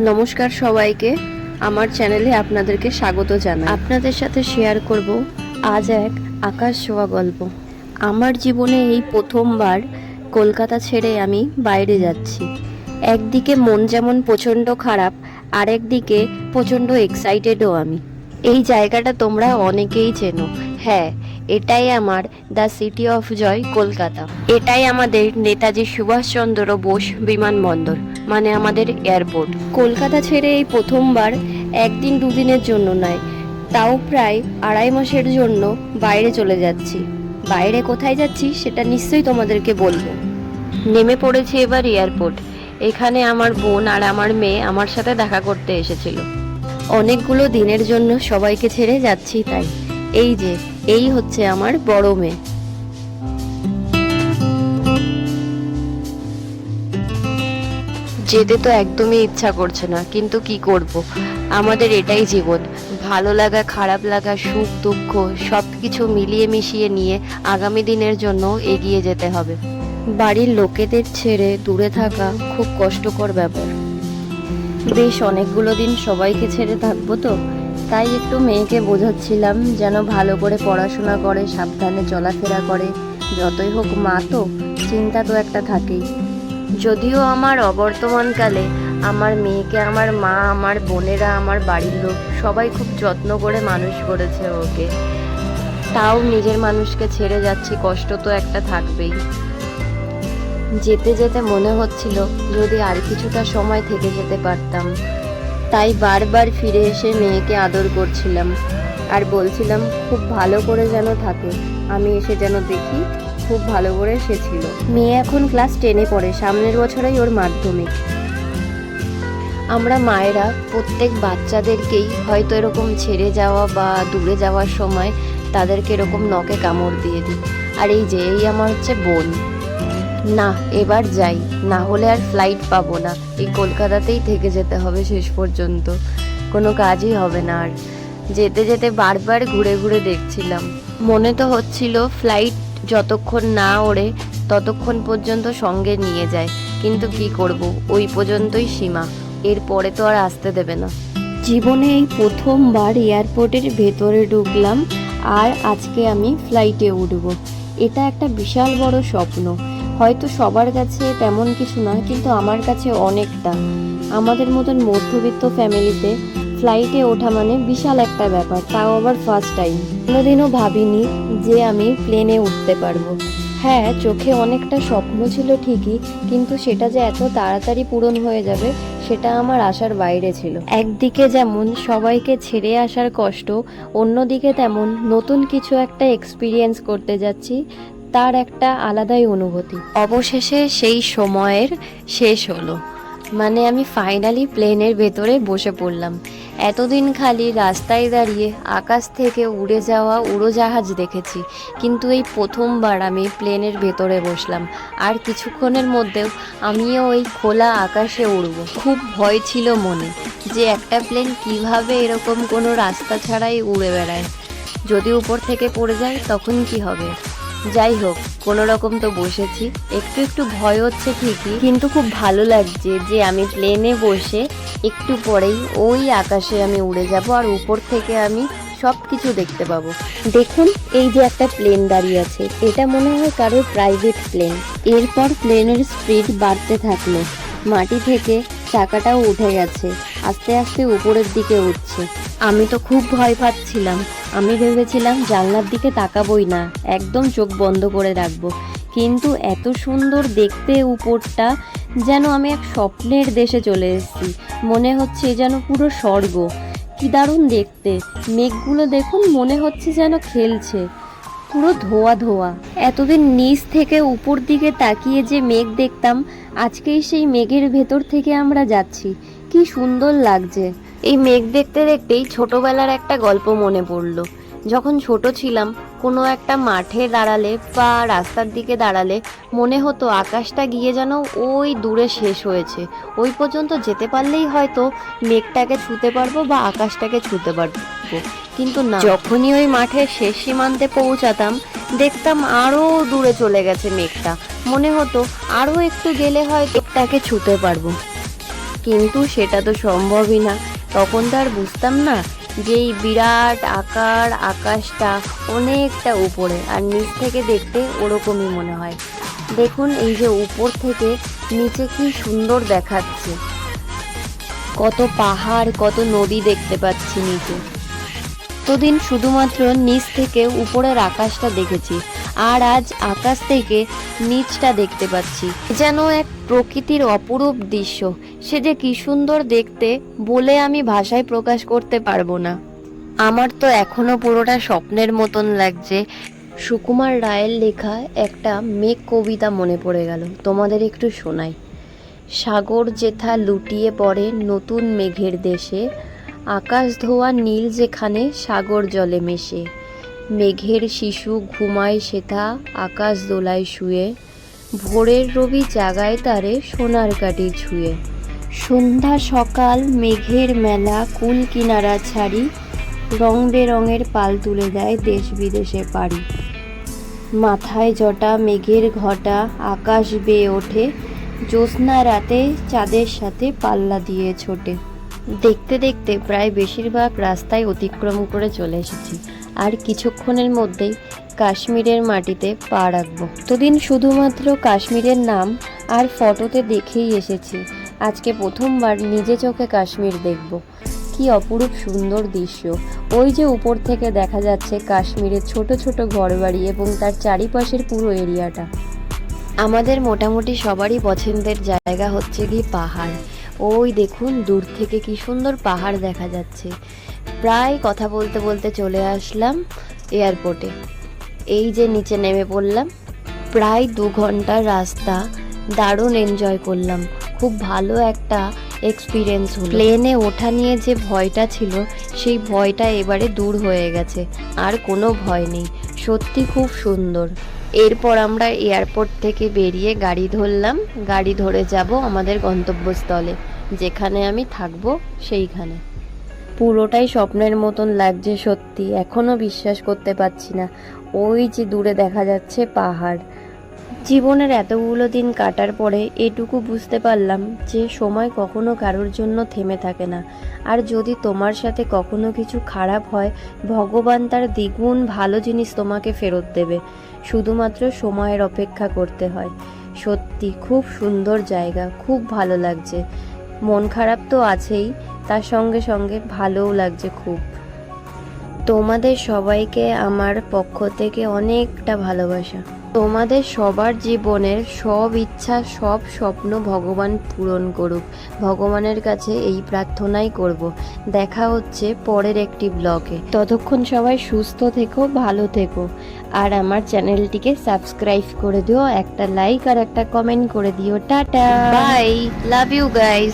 নমস্কার সবাইকে। আমার চ্যানেলে আপনাদেরকে স্বাগত জানাই। আপনাদের সাথে শেয়ার করব আজ এক আকাশ ছোঁয়া গল্প। আমার জীবনে এই প্রথমবার কলকাতা ছেড়ে আমি বাইরে যাচ্ছি। একদিকে মন যেমন প্রচণ্ড খারাপ, আরেকদিকে প্রচণ্ড এক্সাইটেডও আমি। এই জায়গাটা তোমরা অনেকেই চেনো। হ্যাঁ এটাই আমার the city of joy Kolkata. এটাই আমাদের নেতাজি সুভাষচন্দ্র বোস বিমানবন্দর। মানে আমাদের এয়ারপোর্ট। কলকাতা ছেড়ে এই প্রথমবার একদিন দুদিনের জন্য নয়, তাও প্রায় আড়াই মাসের জন্য বাইরে চলে যাচ্ছি। বাইরে কোথায় যাচ্ছি সেটা নিশ্চয়ই তোমাদেরকে বলব। নেমে পড়েছি এবার এয়ারপোর্ট। এখানে আমার বোন আর আমার মেয়ে আমার সাথে দেখা করতে এসেছিল। অনেকগুলো দিনের জন্য সবাইকে ছেড়ে যাচ্ছি তাই। এই যে, এই হচ্ছে আমার বড় মেয়ে। যেতে তো একদমই ইচ্ছা করছে না, কিন্তু কি করব? আমাদের এটাই জীবন। ভালো লাগা, খারাপ লাগা, সুখ, দুঃখ সব কিছু মিলিয়ে মিশিয়ে নিয়ে আগামী দিনের জন্য এগিয়ে যেতে হবে। বাড়ির লোকেদের ছেড়ে দূরে থাকা খুব কষ্টকর ব্যাপার। বেশ অনেকগুলো দিন সবাইকে ছেড়ে থাকব তো, তাই একটু মেয়েকে বোঝাচ্ছিলাম যেন ভালো করে পড়াশোনা করে, সাবধানে চলাফেরা করে। যতই হোক মা তো, চিন্তা তো একটা থাকেই। যদিও আমার অবর্তমানকালে আমার মেয়েকে, আমার মা, আমার বোনেরা, আমার বাড়ির লোক সবাই খুব যত্ন করে মানুষ করেছে ওকে। তাও নিজের মানুষকে ছেড়ে যাচ্ছি, কষ্ট তো একটা থাকবেই। যেতে যেতে মনে হচ্ছিল যদি আর কিছুটা সময় থেকে যেতে পারতাম। তাই বারবার ফিরে এসে মেয়েকে আদর করছিলাম আর বলছিলাম, খুব ভালো করে যেন থাকে, আমি এসে যেন দেখি। খুব ভালো করে সে ছিল মেয়ে এখন ক্লাস টেনে পড়ে, সামনের বছরেই ওর মাধ্যমিক। আমরা মায়েরা প্রত্যেক বাচ্চাদেরকেই হয়তো এরকম ছেড়ে যাওয়া বা দূরে যাওয়ার সময় তাদেরকে এরকম নখে কামড় দিয়ে দিই। আর এই যে, এই আমার হচ্ছে বোন। না, এবার যাই। না হলে আর ফ্লাইট পাবো না। এই কলকাতাতেই থেকে যেতে হবে শেষ পর্যন্ত। কোনো কাজই হবে না আর। যেতে যেতে বারবার ঘুরে ঘুরে দেখছিলাম। মনে তো হচ্ছিল ফ্লাইট যতক্ষণ না ওড়ে, ততক্ষণ পর্যন্ত সঙ্গে নিয়ে যায়। কিন্তু কি করব? ওই পর্যন্তই সীমা। এরপরে তো আর আসতে দেবে না। জীবনে এই প্রথমবার এয়ারপোর্টের ভেতরে ঢুকলাম আর আজকে আমি ফ্লাইটে উঠব। এটা একটা বিশাল বড় স্বপ্ন। হয়তো সবার কাছে তেমন কিছু না কিন্তু আমার কাছে অনেকটা। আমাদের মতন মধ্যবিত্ত ফ্যামিলিতে ফ্লাইটে ওঠা মানে বিশাল একটা ব্যাপার, তাও আবার ফার্স্ট টাইম কোনোদিনও ভাবিনি যে আমি প্লেনে উঠতে পারব। হ্যাঁ চোখে অনেকটা স্বপ্ন ছিল ঠিকই, কিন্তু সেটা যে এত তাড়াতাড়ি পূরণ হয়ে যাবে, সেটা আমার আশার বাইরে ছিল। একদিকে যেমন সবাইকে ছেড়ে আসার কষ্ট, অন্যদিকে তেমন নতুন কিছু একটা এক্সপিরিয়েন্স করতে যাচ্ছি, তার একটা আলাদাই অনুভূতি। অবশেষে সেই সময়ের শেষ হলো। মানে আমি ফাইনালি প্লেনের ভেতরে বসে পড়লাম। এতদিন খালি রাস্তায় দাঁড়িয়ে আকাশ থেকে উড়ে যাওয়া উড়োজাহাজ দেখেছি, কিন্তু এই প্রথমবার আমি প্লেনের ভেতরে বসলাম। আর কিছুক্ষণের মধ্যেও আমিও ওই খোলা আকাশে উড়ব। খুব ভয় ছিল মনে যে একটা প্লেন কীভাবে এরকম কোনো রাস্তা ছাড়াই উড়ে বেড়ায়। যদি উপর থেকে পড়ে যায় তখন কি হবে? যাই হোক কোনো রকম তো বসেছি। একটু একটু ভয় হচ্ছে ঠিকই, কিন্তু খুব ভালো লাগছে যে আমি প্লেনে বসে একটু পরেই ওই আকাশে আমি উড়ে যাব আর উপর থেকে আমি সব কিছু দেখতে পাবো। দেখুন, এই যে একটা প্লেন দাঁড়িয়ে আছে, এটা মনে হয় কারোর প্রাইভেট প্লেন এরপর প্লেনের স্পিড বাড়তে থাকল। মাটি থেকে চাকাটাও উঠে গেছে। আস্তে আস্তে উপরের দিকে উঠছে। আমি তো খুব ভয় পাচ্ছিলাম। আমি ভেবেছিলাম জানলার দিকে তাকাবই না। একদম চোখ বন্ধ করে রাখব। কিন্তু এত সুন্দর দেখতে উপরটা যেন আমি এক স্বপ্নের দেশে চলে এসেছি। মনে হচ্ছে যেন পুরো স্বর্গ। কি দারুণ দেখতে। মেঘগুলো দেখুন মনে হচ্ছে যেন খেলছে। পুরো ধোয়া ধোয়া। এতদিন নিচ থেকে উপর দিকে তাকিয়ে যে মেঘ দেখতাম, আজকেই সেই মেঘের ভেতর থেকে আমরা যাচ্ছি। কি সুন্দর লাগছে। এই মেঘ দেখতে দেখতেই ছোটবেলার একটা গল্প মনে পড়ল। যখন ছোট ছিলাম, কোনো একটা মাঠে দাঁড়ালে বা রাস্তার দিকে দাঁড়ালে মনে হতো আকাশটা গিয়ে যেন ওই দূরে শেষ হয়েছে। ওই পর্যন্ত যেতে পারলেই হয়তো মেঘটাকে ছুতে পারব বা আকাশটাকে ছুতে পারব। কিন্তু না। যখনই ওই মাঠের শেষ সীমান্তে পৌঁছাতাম, দেখতাম আরও দূরে চলে গেছে মেঘটা। মনে হতো আরও একটু গেলে হয়তো তাকে ছুতে পারব। কিন্তু সেটা তো সম্ভবই না। তখন তো আর বুঝতাম না যে এই বিরাট আকার, আকাশটা অনেকটা উপরে আর নিচ থেকে দেখতে ওরকমই মনে হয়। দেখুন এই যে উপর থেকে নিচে কি সুন্দর দেখাচ্ছে। কত পাহাড়, কত নদী দেখতে পাচ্ছি নিচে। দিন শুধুমাত্র নিচ থেকে উপরের আকাশটা দেখেছি, আর আজ আকাশ থেকে নিচটা দেখতে পাচ্ছি। যেন এক প্রকৃতির অপরূপ দৃশ্য, সে যে কি সুন্দর দেখতে বলে আমি ভাষায় প্রকাশ করতে পারব না। আমার তো এখনও পুরোটা স্বপ্নের মতন লাগছে। সুকুমার রায়ের লেখা একটা মেঘ কবিতা মনে পড়ে গেল, তোমাদের একটু শোনাই। সাগর যেথা লুটিয়ে পড়ে নতুন মেঘের দেশে আকাশ ধোয়া নীল যেখানে সাগর জলে মেশে। মেঘের শিশু ঘুমায় সেথা আকাশ দোলায় শুয়ে। ভোরের রবি জাগায় তারে সোনার কাটি ছুঁয়ে। সন্ধ্যা সকাল মেঘের মেলা কুল কিনারা ছাড়ি। রং বেরঙের পাল তুলে দেয় দেশ বিদেশে পাড়ি। মাথায় জটা মেঘের ঘটা আকাশ বেয়ে ওঠে। জ্যোৎস্না রাতে চাঁদের সাথে পাল্লা দিয়ে ছোটে। দেখতে দেখতে প্রায় বেশিরভাগ রাস্তায় অতিক্রম করে চলে এসেছি। আর কিছুক্ষণের মধ্যেই কাশ্মীরের মাটিতে পা রাখব। এতদিন শুধুমাত্র কাশ্মীরের নাম আর ফটোতে দেখেই এসেছি। আজকে প্রথমবার নিজে চোখে কাশ্মীর দেখব। কি অপরূপ সুন্দর দৃশ্য। ওই যে উপর থেকে দেখা যাচ্ছে কাশ্মীরের ছোট ছোট ঘরবাড়ি এবং তার চারিপাশের পুরো এরিয়াটা। আমাদের মোটামুটি সবারই পছন্দের জায়গা হচ্ছে কি পাহাড়। ওই দেখুন, দূর থেকে কি সুন্দর পাহাড় দেখা যাচ্ছে। প্রায় কথা বলতে বলতে চলে আসলাম এয়ারপোর্টে এই যে নিচে নেমে পড়লাম, প্রায় দু ঘণ্টার রাস্তা, দারুণ এনজয় করলাম। খুব ভালো একটা এক্সপিরিয়েন্স হলো। প্লেনে ওঠা নিয়ে যে ভয়টা ছিল, সেই ভয়টা এবারে দূর হয়ে গেছে। আর কোনো ভয় নেই। সত্যি খুব সুন্দর। এরপর আমরা এয়ারপোর্ট থেকে বেরিয়ে গাড়ি ধরলাম। গাড়ি ধরে যাব আমাদের গন্তব্যস্থলে, যেখানে আমি থাকব সেইখানে। পুরোটাই স্বপ্নের মতন লাগছে সত্যি এখনও বিশ্বাস করতে পারছি না। ওই যে দূরে দেখা যাচ্ছে পাহাড়। জীবনের এতগুলো দিন কাটার পরে এটুকু বুঝতে পারলাম যে সময় কখনো কারোর জন্য থেমে থাকে না। আর যদি তোমার সাথে কখনো কিছু খারাপ হয়, ভগবান তার দ্বিগুণ ভালো জিনিস তোমাকে ফেরত দেবে। শুধুমাত্র সময়ের অপেক্ষা করতে হয়। সত্যি, খুব সুন্দর জায়গা, খুব ভালো লাগছে। মন খারাপ তো আছেই, তার সঙ্গে সঙ্গে ভালোও লাগছে খুব। তোমাদের সবাইকে আমার পক্ষ থেকে অনেকটা ভালোবাসা। তোমাদের সবার জীবনের সব ইচ্ছা, সব স্বপ্ন ভগবান পূরণ করুক। ভগবানের কাছে এই প্রার্থনাই করব। দেখা হচ্ছে পরের একটি ব্লগে। ততক্ষণ সবাই সুস্থ থেকো, ভালো থেকো। আর আমার চ্যানেলটিকে সাবস্ক্রাইব করে দিও, একটা লাইক আর একটা কমেন্ট করে দিও। Tata! Bye love you guys